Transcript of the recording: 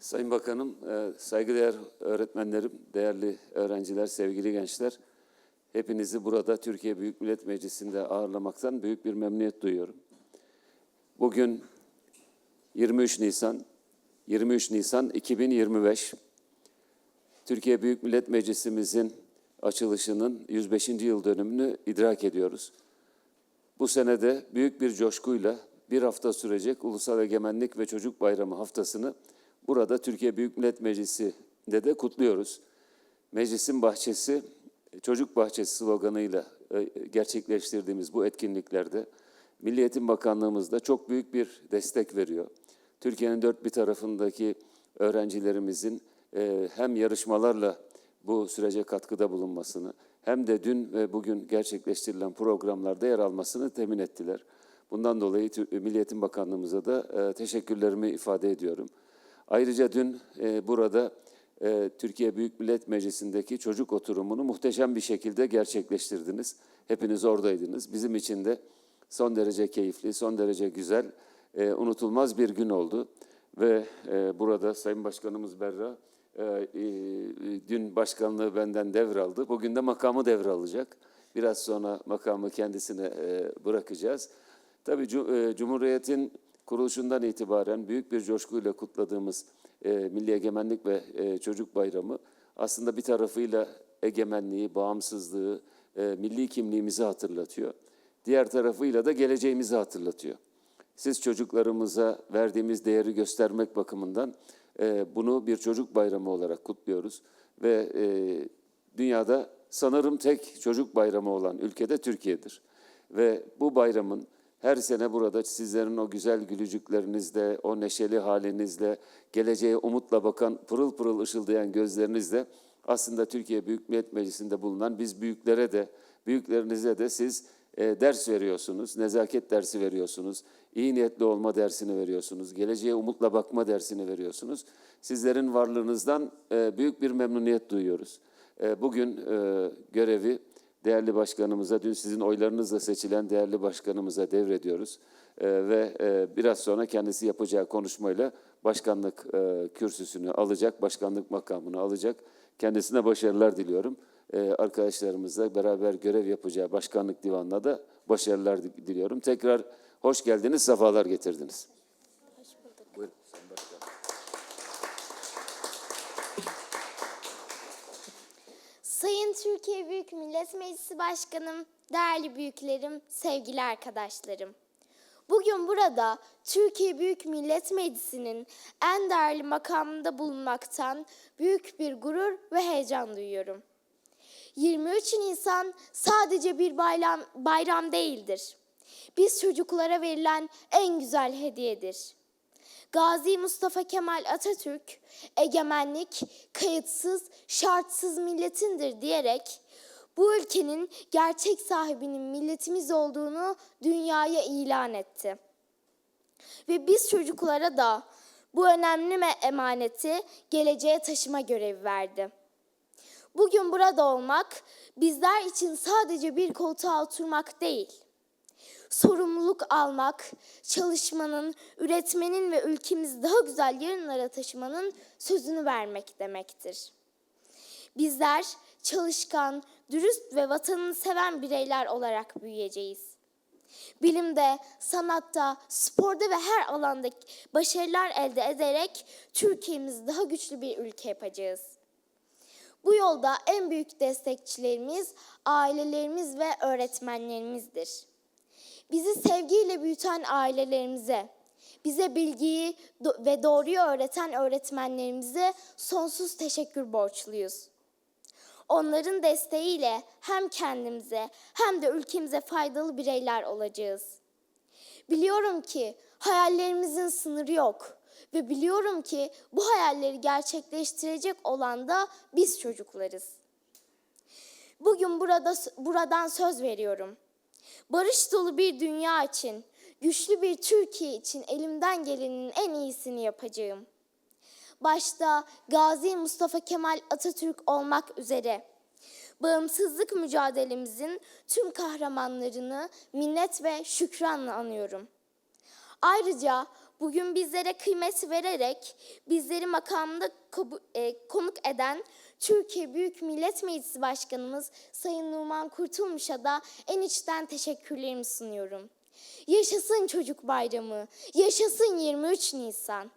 Sayın Bakanım, e, saygıdeğer öğretmenlerim, değerli öğrenciler, sevgili gençler. Hepinizi burada Türkiye Büyük Millet Meclisi'nde ağırlamaktan büyük bir memnuniyet duyuyorum. Bugün 23 Nisan, 23 Nisan 2025. Türkiye Büyük Millet Meclisimizin açılışının 105. yıl dönümünü idrak ediyoruz. Bu senede büyük bir coşkuyla bir hafta sürecek Ulusal Egemenlik ve Çocuk Bayramı haftasını burada Türkiye Büyük Millet Meclisi'nde de kutluyoruz. Meclisin bahçesi, çocuk bahçesi sloganıyla e, gerçekleştirdiğimiz bu etkinliklerde Milli Eğitim Bakanlığımız da çok büyük bir destek veriyor. Türkiye'nin dört bir tarafındaki öğrencilerimizin e, hem yarışmalarla bu sürece katkıda bulunmasını hem de dün ve bugün gerçekleştirilen programlarda yer almasını temin ettiler. Bundan dolayı Milli Eğitim Bakanlığımıza da e, teşekkürlerimi ifade ediyorum. Ayrıca dün e, burada e, Türkiye Büyük Millet Meclisi'ndeki çocuk oturumunu muhteşem bir şekilde gerçekleştirdiniz. Hepiniz oradaydınız. Bizim için de son derece keyifli, son derece güzel, e, unutulmaz bir gün oldu. Ve e, burada Sayın Başkanımız Berra e, e, dün başkanlığı benden devraldı. Bugün de makamı devralacak. Biraz sonra makamı kendisine e, bırakacağız. Tabii e, Cumhuriyet'in kuruluşundan itibaren büyük bir coşkuyla kutladığımız e, Milli Egemenlik ve e, Çocuk Bayramı aslında bir tarafıyla egemenliği, bağımsızlığı, e, milli kimliğimizi hatırlatıyor. Diğer tarafıyla da geleceğimizi hatırlatıyor. Siz çocuklarımıza verdiğimiz değeri göstermek bakımından e, bunu bir çocuk bayramı olarak kutluyoruz. Ve e, dünyada sanırım tek çocuk bayramı olan ülkede Türkiye'dir. Ve bu bayramın her sene burada sizlerin o güzel gülücüklerinizle, o neşeli halinizle, geleceğe umutla bakan, pırıl pırıl ışıldayan gözlerinizle aslında Türkiye Büyük Millet Meclisi'nde bulunan biz büyüklere de, büyüklerinize de siz e, ders veriyorsunuz, nezaket dersi veriyorsunuz, iyi niyetli olma dersini veriyorsunuz, geleceğe umutla bakma dersini veriyorsunuz. Sizlerin varlığınızdan e, büyük bir memnuniyet duyuyoruz. E, bugün e, görevi değerli başkanımıza, dün sizin oylarınızla seçilen değerli başkanımıza devrediyoruz. E, ve e, biraz sonra kendisi yapacağı konuşmayla başkanlık e, kürsüsünü alacak, başkanlık makamını alacak. Kendisine başarılar diliyorum. E, arkadaşlarımızla beraber görev yapacağı başkanlık divanına da başarılar di- diliyorum. Tekrar hoş geldiniz, sefalar getirdiniz. Sayın Türkiye Büyük Millet Meclisi Başkanım, değerli büyüklerim, sevgili arkadaşlarım. Bugün burada Türkiye Büyük Millet Meclisi'nin en değerli makamında bulunmaktan büyük bir gurur ve heyecan duyuyorum. 23 Nisan sadece bir bayram, bayram değildir. Biz çocuklara verilen en güzel hediyedir. Gazi Mustafa Kemal Atatürk, egemenlik kayıtsız, şartsız milletindir diyerek bu ülkenin gerçek sahibinin milletimiz olduğunu dünyaya ilan etti. Ve biz çocuklara da bu önemli emaneti geleceğe taşıma görevi verdi. Bugün burada olmak bizler için sadece bir koltuğa oturmak değil sorumluluk almak, çalışmanın, üretmenin ve ülkemizi daha güzel yarınlara taşımanın sözünü vermek demektir. Bizler çalışkan, dürüst ve vatanını seven bireyler olarak büyüyeceğiz. Bilimde, sanatta, sporda ve her alanda başarılar elde ederek Türkiye'mizi daha güçlü bir ülke yapacağız. Bu yolda en büyük destekçilerimiz ailelerimiz ve öğretmenlerimizdir bizi sevgiyle büyüten ailelerimize, bize bilgiyi ve doğruyu öğreten öğretmenlerimize sonsuz teşekkür borçluyuz. Onların desteğiyle hem kendimize hem de ülkemize faydalı bireyler olacağız. Biliyorum ki hayallerimizin sınırı yok ve biliyorum ki bu hayalleri gerçekleştirecek olan da biz çocuklarız. Bugün burada buradan söz veriyorum. Barış dolu bir dünya için, güçlü bir Türkiye için elimden gelenin en iyisini yapacağım. Başta Gazi Mustafa Kemal Atatürk olmak üzere bağımsızlık mücadelemizin tüm kahramanlarını minnet ve şükranla anıyorum. Ayrıca bugün bizlere kıymet vererek bizleri makamında e, konuk eden Türkiye Büyük Millet Meclisi Başkanımız Sayın Numan Kurtulmuş'a da en içten teşekkürlerimi sunuyorum. Yaşasın Çocuk Bayramı, yaşasın 23 Nisan.